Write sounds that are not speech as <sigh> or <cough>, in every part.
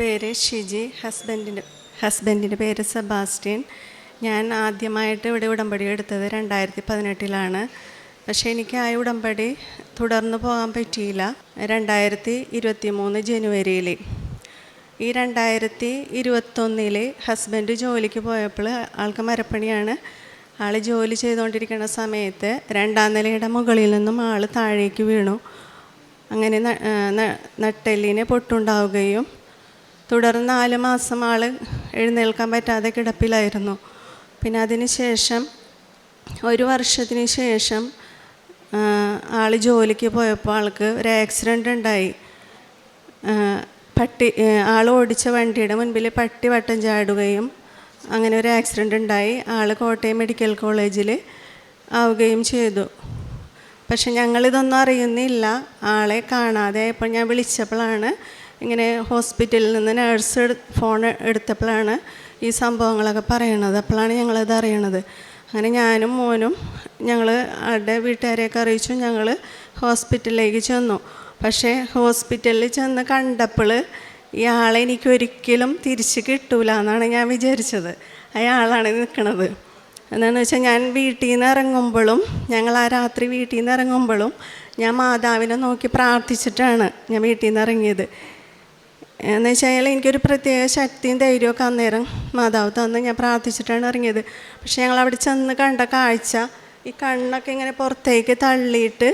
പേര് ഷിജി ഹസ്ബൻഡിന്റെ ഹസ്ബൻഡിന്റെ പേര് സെബാസ്റ്റ്യൻ. ഞാൻ ആദ്യമായിട്ട് ഇവിടെ ഉടമ്പടി എടുത്തത് രണ്ടായിരത്തി പതിനെട്ടിലാണ് പക്ഷേ എനിക്ക് ആ ഉടമ്പടി തുടർന്ന് പോകാൻ പറ്റിയില്ല. രണ്ടായിരത്തി ഇരുപത്തി മൂന്ന് ജനുവരിയിൽ ഈ രണ്ടായിരത്തി ഇരുപത്തൊന്നിൽ ഹസ്ബൻഡ് ജോലിക്ക് പോയപ്പോൾ ആൾക്ക് മരപ്പണിയാണ്. ആൾ ജോലി ചെയ്തുകൊണ്ടിരിക്കുന്ന സമയത്ത് രണ്ടാം നിലയുടെ മുകളിൽ നിന്നും ആൾ താഴേക്ക് വീണു. അങ്ങനെ നട്ടെല്ലിനെ നട്ടെല്ലിന് പൊട്ടുണ്ടാവുകയും തുടർന്ന് നാല് മാസം ആൾ എഴുന്നേൽക്കാൻ പറ്റാതെ കിടപ്പിലായിരുന്നു. പിന്നെ അതിന് ശേഷം ഒരു വർഷത്തിന് ശേഷം ആൾ ജോലിക്ക് പോയപ്പോൾ ആൾക്ക് ഒരു ആക്സിഡന്റ് ഉണ്ടായി. പട്ടി ആൾ ഓടിച്ച വണ്ടിയുടെ മുൻപിൽ പട്ടി വട്ടം ചാടുകയും അങ്ങനെ ഒരു ആക്സിഡന്റ് ഉണ്ടായി. ആൾ കോട്ടയം മെഡിക്കൽ കോളേജിൽ ആവുകയും ചെയ്തു. പക്ഷെ ഞങ്ങളിതൊന്നും അറിയുന്നില്ല. ആളെ കാണാതെ ഇപ്പോൾ ഞാൻ വിളിച്ചപ്പോഴാണ് ഇങ്ങനെ ഹോസ്പിറ്റലിൽ നിന്ന് നേഴ്സ് ഫോൺ എടുത്തപ്പോഴാണ് ഈ സംഭവങ്ങളൊക്കെ പറയണത്. അപ്പോഴാണ് ഞങ്ങളത് അറിയണത്. അങ്ങനെ ഞാനും മോനും ഞങ്ങൾ ആളുടെ വീട്ടുകാരെയൊക്കെ അറിയിച്ചു. ഞങ്ങൾ ഹോസ്പിറ്റലിലേക്ക് ചെന്നു. പക്ഷേ ഹോസ്പിറ്റലിൽ ചെന്ന് കണ്ടപ്പോൾ ഇയാളെ എനിക്കൊരിക്കലും തിരിച്ച് കിട്ടൂല എന്നാണ് ഞാൻ വിചാരിച്ചത്. അയാളാണ് നിൽക്കുന്നത് എന്താണെന്ന് വെച്ചാൽ ഞാൻ വീട്ടിൽ നിന്ന് ഇറങ്ങുമ്പോഴും ഞങ്ങൾ ആ രാത്രി വീട്ടിൽ നിന്ന് ഇറങ്ങുമ്പോഴും ഞാൻ മാതാവിനെ നോക്കി പ്രാർത്ഥിച്ചിട്ടാണ് ഞാൻ വീട്ടിൽ നിന്ന് ഇറങ്ങിയത്. എന്ന് വെച്ചാൽ എനിക്കൊരു പ്രത്യേക ശക്തിയും ധൈര്യമൊക്കെ അന്നേരം മാതാവ് തന്ന് ഞാൻ പ്രാർത്ഥിച്ചിട്ടാണ് ഇറങ്ങിയത്. പക്ഷേ ഞങ്ങൾ അവിടെ ചെന്ന് കണ്ട കാഴ്ച ഈ കണ്ണൊക്കെ ഇങ്ങനെ പുറത്തേക്ക് തള്ളിയിട്ട്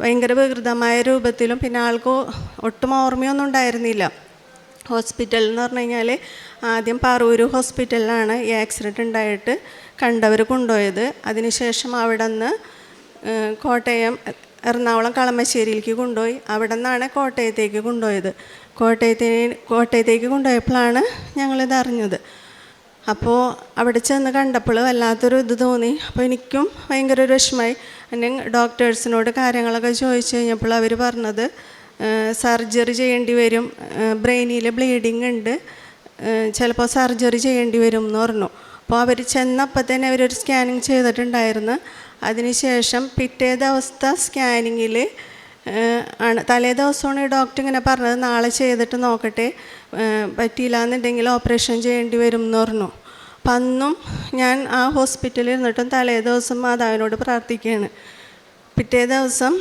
ഭയങ്കര വികൃതമായ രൂപത്തിലും പിന്നെ ആൾക്ക് ഒട്ടും ഓർമ്മയൊന്നും ഉണ്ടായിരുന്നില്ല. ഹോസ്പിറ്റൽ എന്ന് പറഞ്ഞു കഴിഞ്ഞാൽ ആദ്യം പാറൂര് ഹോസ്പിറ്റലിലാണ് ഈ ആക്സിഡന്റ് ഉണ്ടായിട്ട് കണ്ടവർ കൊണ്ടുപോയത്. അതിനുശേഷം അവിടെ നിന്ന് കോട്ടയം എറണാകുളം കളമശ്ശേരിയിലേക്ക് കൊണ്ടുപോയി. അവിടെ നിന്നാണ് കോട്ടയത്തേക്ക് കൊണ്ടുപോയത്. കോട്ടയത്തേ കോട്ടയത്തേക്ക് കൊണ്ടുപോയപ്പോഴാണ് ഞങ്ങളിത് അറിഞ്ഞത്. അപ്പോൾ അവിടെ ചെന്ന് കണ്ടപ്പോൾ വല്ലാത്തൊരു ഇത് തോന്നി. അപ്പോൾ എനിക്കും ഭയങ്കര ഒരു വിഷമമായി. എന്നെ ഡോക്ടേഴ്സിനോട് കാര്യങ്ങളൊക്കെ ചോദിച്ചു കഴിഞ്ഞപ്പോൾ അവർ പറഞ്ഞത് സർജറി ചെയ്യേണ്ടി വരും. ബ്രെയിനിൽ ബ്ലീഡിങ് ഉണ്ട്. ചിലപ്പോൾ സർജറി ചെയ്യേണ്ടി വരും എന്ന് പറഞ്ഞു. അപ്പോൾ അവർ ചെന്നപ്പോൾ തന്നെ അവരൊരു സ്കാനിങ് ചെയ്തിട്ടുണ്ടായിരുന്നു. അതിനുശേഷം പിറ്റേ ദിവസത്തെ സ്കാനിങ്ങിൽ ആണ്. തലേ ദിവസമാണ് ഡോക്ടർ ഇങ്ങനെ പറഞ്ഞത് നാളെ ചെയ്തിട്ട് നോക്കട്ടെ പറ്റിയില്ല എന്നുണ്ടെങ്കിൽ ഓപ്പറേഷൻ ചെയ്യേണ്ടി വരും എന്ന് പറഞ്ഞു. അപ്പം അന്നും ഞാൻ ആ ഹോസ്പിറ്റലിൽ ഇരുന്നിട്ടും തലേ ദിവസം മാതാവിനോട് പ്രാർത്ഥിക്കുകയാണ്. പിറ്റേ ദിവസം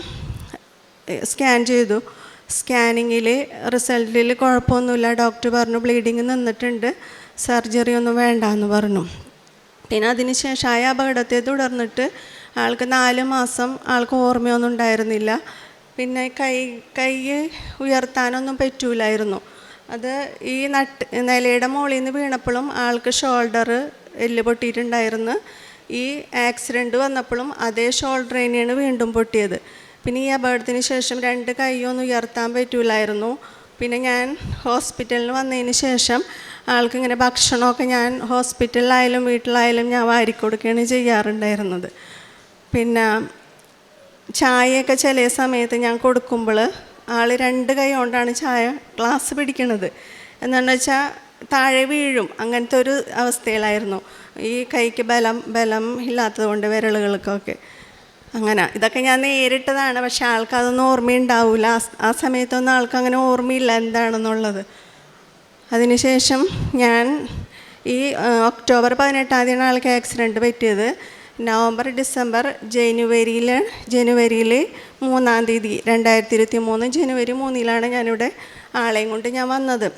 സ്കാൻ ചെയ്തു. സ്കാനിങ്ങിൽ റിസൾട്ടിൽ കുഴപ്പമൊന്നുമില്ല. ഡോക്ടർ പറഞ്ഞു ബ്ലീഡിങ് നിന്നിട്ടുണ്ട്. സർജറി ഒന്നും വേണ്ട എന്ന് പറഞ്ഞു. പിന്നെ അതിന് ശേഷം ആ അപകടത്തെ തുടർന്നിട്ട് ആൾക്ക് നാല് മാസം ആൾക്ക് ഓർമ്മയൊന്നും ഉണ്ടായിരുന്നില്ല. പിന്നെ കൈ കൈ ഉയർത്താനൊന്നും പറ്റൂലായിരുന്നു. അത് ഈ നട്ട് നിലയുടെ മുകളിൽ നിന്ന് വീണപ്പോഴും ആൾക്ക് ഷോൾഡർ എല്ല് പൊട്ടിയിട്ടുണ്ടായിരുന്നു. ഈ ആക്സിഡന്റ് വന്നപ്പോഴും അതേ ഷോൾഡർ തന്നെയാണ് വീണ്ടും പൊട്ടിയത്. പിന്നെ ഈ അപകടത്തിന് ശേഷം രണ്ട് കൈയൊന്നും ഉയർത്താൻ പറ്റൂലായിരുന്നു. പിന്നെ ഞാൻ ഹോസ്പിറ്റലിൽ വന്നതിന് ശേഷം ആൾക്കിങ്ങനെ ഭക്ഷണമൊക്കെ ഞാൻ ഹോസ്പിറ്റലിലായാലും വീട്ടിലായാലും ഞാൻ വാരിക്കൊടുക്കുകയാണ് ചെയ്യാറുണ്ടായിരുന്നത്. പിന്നെ ചായയൊക്കെ ചില സമയത്ത് ഞാൻ കൊടുക്കുമ്പോൾ ആൾ രണ്ട് കൈ കൊണ്ടാണ് ചായ ഗ്ലാസ് പിടിക്കണത് എന്താണെന്ന് വെച്ചാൽ താഴെ വീഴും. അങ്ങനത്തെ ഒരു അവസ്ഥയിലായിരുന്നു. ഈ കൈക്ക് ബലം ബലം ഇല്ലാത്തത് കൊണ്ട് വിരലുകൾക്കൊക്കെ. അങ്ങനെ. ഇതൊക്കെ ഞാൻ നേരിട്ടതാണ്. പക്ഷെ ആൾക്ക് ഓർമ്മയുണ്ടാവില്ല ആ സമയത്തൊന്നും ആൾക്ക് അങ്ങനെ ഓർമ്മയില്ല എന്താണെന്നുള്ളത്. അതിനുശേഷം ഞാൻ ഈ ഒക്ടോബർ പതിനെട്ടാം തീയതിയാണ് ആൾക്ക് ആക്സിഡന്റ് പറ്റിയത്. നവംബർ ഡിസംബർ ജനുവരിയിൽ ജനുവരിയിൽ മൂന്നാം തീയതി രണ്ടായിരത്തി ഇരുപത്തി മൂന്ന് ജനുവരി മൂന്നിലാണ് ഞാനിവിടെ ആളെയും കൊണ്ട് ഞാൻ വന്നത്.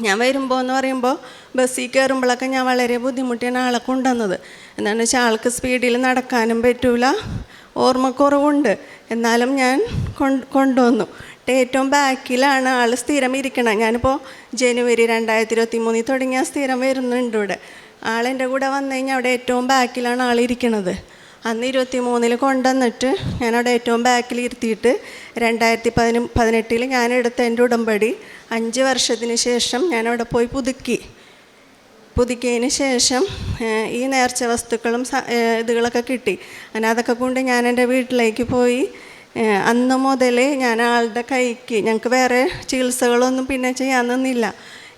ഞാൻ വരുമ്പോൾ എന്ന് പറയുമ്പോൾ ബസ്സിൽ കയറുമ്പോഴൊക്കെ ഞാൻ വളരെ ബുദ്ധിമുട്ടിയാണ് ആളെ കൊണ്ടുവന്നത്. എന്താണെന്ന് വെച്ചാൽ ആൾക്ക് സ്പീഡിൽ നടക്കാനും പറ്റൂല ഓർമ്മക്കുറവുണ്ട്. എന്നാലും ഞാൻ കൊണ്ട് കൊണ്ടുവന്നു. ഏറ്റവും ബാക്കിലാണ് ആൾ സ്ഥിരം ഇരിക്കണം ഞാനിപ്പോൾ ജനുവരി രണ്ടായിരത്തി ഇരുപത്തി മൂന്നിൽ തുടങ്ങിയ സ്ഥിരം വരുന്നുണ്ട് ഇവിടെ. ആളെന്റെ കൂടെ വന്നു കഴിഞ്ഞാൽ അവിടെ ഏറ്റവും ബാക്കിലാണ് ആൾ ഇരിക്കണത്. അന്ന് ഇരുപത്തി മൂന്നിൽ കൊണ്ടുവന്നിട്ട് ഞാനവിടെ ഏറ്റവും ബാക്കിൽ ഇരുത്തിയിട്ട് രണ്ടായിരത്തി പതിന പതിനെട്ടിൽ ഞാൻ എടുത്ത എന്റെ ഉടമ്പടി അഞ്ച് വർഷത്തിന് ശേഷം ഞാനവിടെ പോയി പുതുക്കി. പുതുക്കിയതിന് ശേഷം ഈ നേർച്ച വസ്തുക്കളും ഇതുകളൊക്കെ കിട്ടി. അങ്ങനെ അതൊക്കെ കൊണ്ട് ഞാൻ എന്റെ വീട്ടിലേക്ക് പോയി. അന്ന് മുതൽ ഞാൻ ആളുടെ കൈക്ക് ഞങ്ങൾക്ക് വേറെ ചികിത്സകളൊന്നും പിന്നെ ചെയ്യാൻ നിന്നില്ല.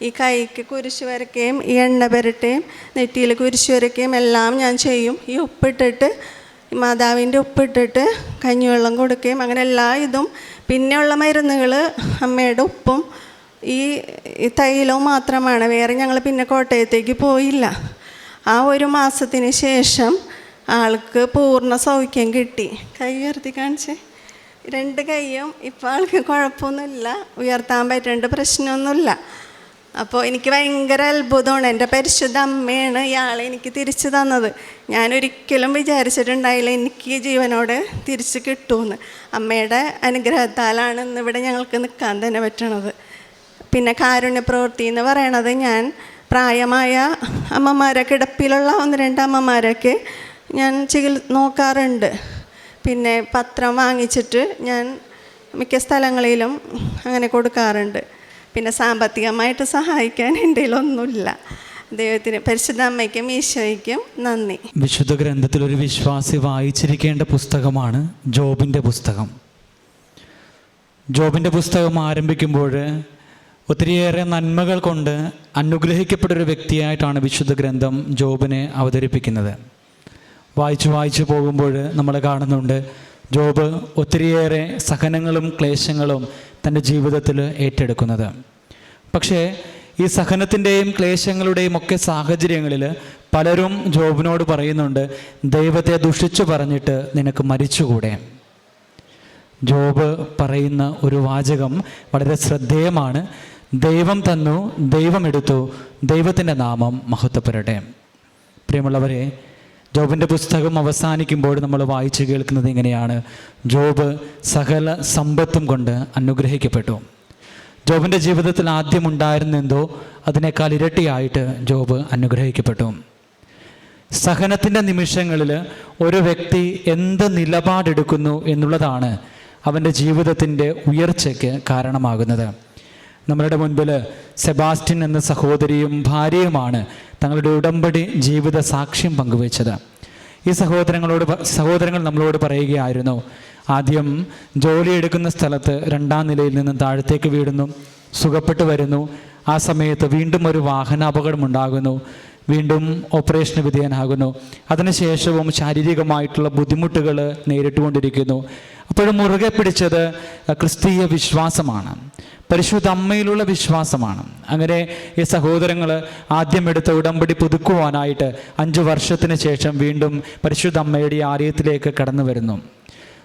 ഈ കൈക്ക് കുരിശ് വരക്കുകയും ഈ എണ്ണ പുരട്ടുകയും നെറ്റിയിൽ കുരിശ് വരക്കുകയും എല്ലാം ഞാൻ ചെയ്യും. ഈ ഉപ്പിട്ടിട്ട് മാതാവിന്റെ ഉപ്പിട്ടിട്ട് കഞ്ഞിവെള്ളം കൊടുക്കുകയും അങ്ങനെ എല്ലാ ഇതും. പിന്നെയുള്ള മരുന്നുകൾ അമ്മയുടെ ഉപ്പും ഈ തൈലവും മാത്രമാണ്. വേറെ ഞങ്ങൾ പിന്നെ കോട്ടയത്തേക്ക് പോയില്ല. ആ ഒരു മാസത്തിന് ശേഷം ആൾക്ക് പൂർണ സൗഖ്യം കിട്ടി. കൈ ഉയർത്തി കാണിച്ചേ. രണ്ട് കൈയും ഇപ്പോൾ ആൾക്ക് കുഴപ്പമൊന്നുമില്ല. ഉയർത്താൻ പറ്റേണ്ട പ്രശ്നമൊന്നുമില്ല. അപ്പോൾ എനിക്ക് ഭയങ്കര അത്ഭുതമാണ്. എന്റെ പരിശുദ്ധ അമ്മയാണ് ഇയാളെ എനിക്ക് തിരിച്ചു തന്നത്. ഞാനൊരിക്കലും വിചാരിച്ചിട്ടുണ്ടായില്ല എനിക്ക് ജീവനോട് തിരിച്ചു കിട്ടുമെന്ന് അമ്മയുടെ അനുഗ്രഹത്താലാണ് ഇന്നിവിടെ ഞങ്ങൾക്ക് നിൽക്കാൻ തന്നെ പറ്റണത്. പിന്നെ കാരുണ്യ പ്രവൃത്തി എന്ന് പറയണത് ഞാൻ പ്രായമായ അമ്മമാരെ കിടപ്പിലുള്ള ഒന്ന് രണ്ട് അമ്മമാരൊക്കെ ഞാൻ ചികി നോക്കാറുണ്ട്. പിന്നെ പത്രം വാങ്ങിച്ചിട്ട് ഞാൻ മിക്ക സ്ഥലങ്ങളിലും അങ്ങനെ കൊടുക്കാറുണ്ട്. പിന്നെ സാമ്പത്തികമായിട്ട് സഹായിക്കാൻ <laughs> എന്റെ ഒന്നുമില്ല ദൈവത്തിന് പരിശുദ്ധ അമ്മയ്ക്കും ഈശോയ്ക്കും നന്ദി. വിശുദ്ധ ഗ്രന്ഥത്തിൽ ഒരു വിശ്വാസി വായിച്ചിരിക്കേണ്ട പുസ്തകമാണ് ജോബിന്റെ പുസ്തകം. ജോബിന്റെ പുസ്തകം ആരംഭിക്കുമ്പോൾ ഒത്തിരിയേറെ നന്മകൾ കൊണ്ട് അനുഗ്രഹിക്കപ്പെട്ടൊരു വ്യക്തിയായിട്ടാണ് വിശുദ്ധ ഗ്രന്ഥം ജോബിനെ അവതരിപ്പിക്കുന്നത്. വായിച്ചു വായിച്ചു പോകുമ്പോൾ നമ്മൾ കാണുന്നുണ്ട് ജോബ് ഒത്തിരിയേറെ സഹനങ്ങളും ക്ലേശങ്ങളും തന്റെ ജീവിതത്തിൽ ഏറ്റെടുക്കുന്നത്. പക്ഷേ ഈ സഹനത്തിന്റെയും ക്ലേശങ്ങളുടെയും ഒക്കെ സാഹചര്യങ്ങളിൽ പലരും ജോബിനോട് പറയുന്നുണ്ട് ദൈവത്തെ ദുഷിച്ചു പറഞ്ഞിട്ട് നിനക്ക് മരിച്ചുകൂടെ? ജോബ് പറയുന്ന ഒരു വാചകം വളരെ ശ്രദ്ധേയമാണ്. ദൈവം തന്നു ദൈവം എടുത്തു ദൈവത്തിന്റെ നാമം മഹത്വപ്പെടട്ടെ. പ്രിയമുള്ളവരെ ജോബിന്റെ പുസ്തകം അവസാനിക്കുമ്പോൾ നമ്മൾ വായിച്ചു കേൾക്കുന്നത് ഇങ്ങനെയാണ്. ജോബ് സകല സമ്പത്തും കൊണ്ട് അനുഗ്രഹിക്കപ്പെട്ടു. ജോബിന്റെ ജീവിതത്തിൽ ആദ്യം ഉണ്ടായിരുന്നെന്തോ അതിനേക്കാൾ ഇരട്ടിയായിട്ട് ജോബ് അനുഗ്രഹിക്കപ്പെട്ടു. സഹനത്തിന്റെ നിമിഷങ്ങളിൽ ഒരു വ്യക്തി എന്ത് നിലപാടെടുക്കുന്നു എന്നുള്ളതാണ് അവന്റെ ജീവിതത്തിന്റെ ഉയർച്ചയ്ക്ക് കാരണമാകുന്നത്. നമ്മളുടെ മുൻപിൽ സെബാസ്റ്റ്യൻ എന്ന സഹോദരിയും ഭാര്യയുമാണ് തങ്ങളുടെ ഉടമ്പടി ജീവിത സാക്ഷ്യം പങ്കുവച്ചത്. ഈ സഹോദരങ്ങളോട് സഹോദരങ്ങൾ നമ്മളോട് പറയുകയായിരുന്നു ആദ്യം ജോലി എടുക്കുന്ന സ്ഥലത്ത് രണ്ടാം നിലയിൽ നിന്ന് താഴത്തേക്ക് വീഴുന്നു സുഖപ്പെട്ടു വരുന്നു. ആ സമയത്ത് വീണ്ടും ഒരു വാഹന അപകടം ഉണ്ടാകുന്നു. വീണ്ടും ഓപ്പറേഷന് വിധേയനാകുന്നു. അതിനുശേഷവും ശാരീരികമായിട്ടുള്ള ബുദ്ധിമുട്ടുകൾ നേരിട്ടുകൊണ്ടിരിക്കുന്നു. അപ്പോഴും മുറുകെ പിടിച്ചത് ക്രിസ്തീയ വിശ്വാസമാണ്. പരിശുദ്ധ അമ്മയിലുള്ള വിശ്വാസമാണ്. അങ്ങനെ ഈ സഹോദരങ്ങൾ ആദ്യം എടുത്ത ഉടമ്പടി പുതുക്കുവാനായിട്ട് അഞ്ചു വർഷത്തിന് ശേഷം വീണ്ടും പരിശുദ്ധ അമ്മയുടെ ആലയത്തിലേക്ക് കടന്നു വരുന്നു.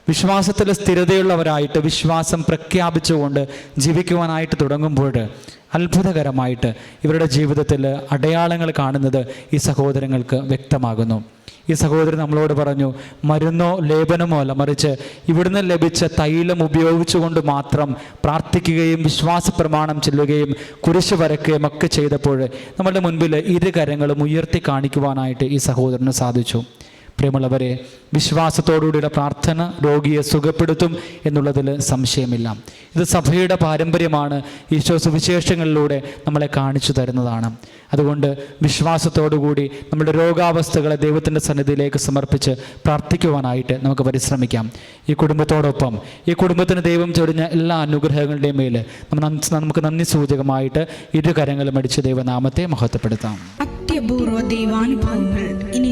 വിശ്വാസത്തിൽ സ്ഥിരതയുള്ളവരായിട്ട് വിശ്വാസം പ്രഖ്യാപിച്ചുകൊണ്ട് ജീവിക്കുവാനായിട്ട് തുടങ്ങുമ്പോൾ അത്ഭുതകരമായിട്ട് ഇവരുടെ ജീവിതത്തിൽ അടയാളങ്ങൾ കാണുന്നത് ഈ സഹോദരങ്ങൾക്ക് വ്യക്തമാകുന്നു. ഈ സഹോദരൻ നമ്മളോട് പറഞ്ഞു മരുന്നോ ലേപനമോ അല്ല മറിച്ച് ഇവിടുന്ന് ലഭിച്ച തൈലം ഉപയോഗിച്ചുകൊണ്ട് മാത്രം പ്രാർത്ഥിക്കുകയും വിശ്വാസ പ്രമാണം ചെല്ലുകയും കുരിശ് വരക്കുകയും ഒക്കെ ചെയ്തപ്പോൾ നമ്മളുടെ മുൻപിൽ ഇരു കരങ്ങളും ഉയർത്തി കാണിക്കുവാനായിട്ട് ഈ സഹോദരന് സാധിച്ചു. പ്രിയമുള്ളവരെ വിശ്വാസത്തോടുകൂടിയുള്ള പ്രാർത്ഥന രോഗിയെ സുഖപ്പെടുത്തും എന്നുള്ളതിൽ സംശയമില്ല. ഇത് സഭയുടെ പാരമ്പര്യമാണ്. ഈശോ സുവിശേഷങ്ങളിലൂടെ നമ്മളെ കാണിച്ചു തരുന്നതാണ്. അതുകൊണ്ട് വിശ്വാസത്തോടുകൂടി നമ്മുടെ രോഗാവസ്ഥകളെ ദൈവത്തിന്റെ സന്നിധിയിലേക്ക് സമർപ്പിച്ച് പ്രാർത്ഥിക്കുവാനായിട്ട് നമുക്ക് പരിശ്രമിക്കാം. ഈ കുടുംബത്തോടൊപ്പം ഈ കുടുംബത്തിന് ദൈവം ചൊരിഞ്ഞ എല്ലാ അനുഗ്രഹങ്ങളുടെയും മേൽ നമുക്ക് നന്ദി സൂചകമായിട്ട് ഇരു കരങ്ങളും അടിച്ച് ദൈവനാമത്തെ മഹത്വപ്പെടുത്താം. അത്യപൂർവ ദൈവാനുഭവങ്ങൾ ഇനി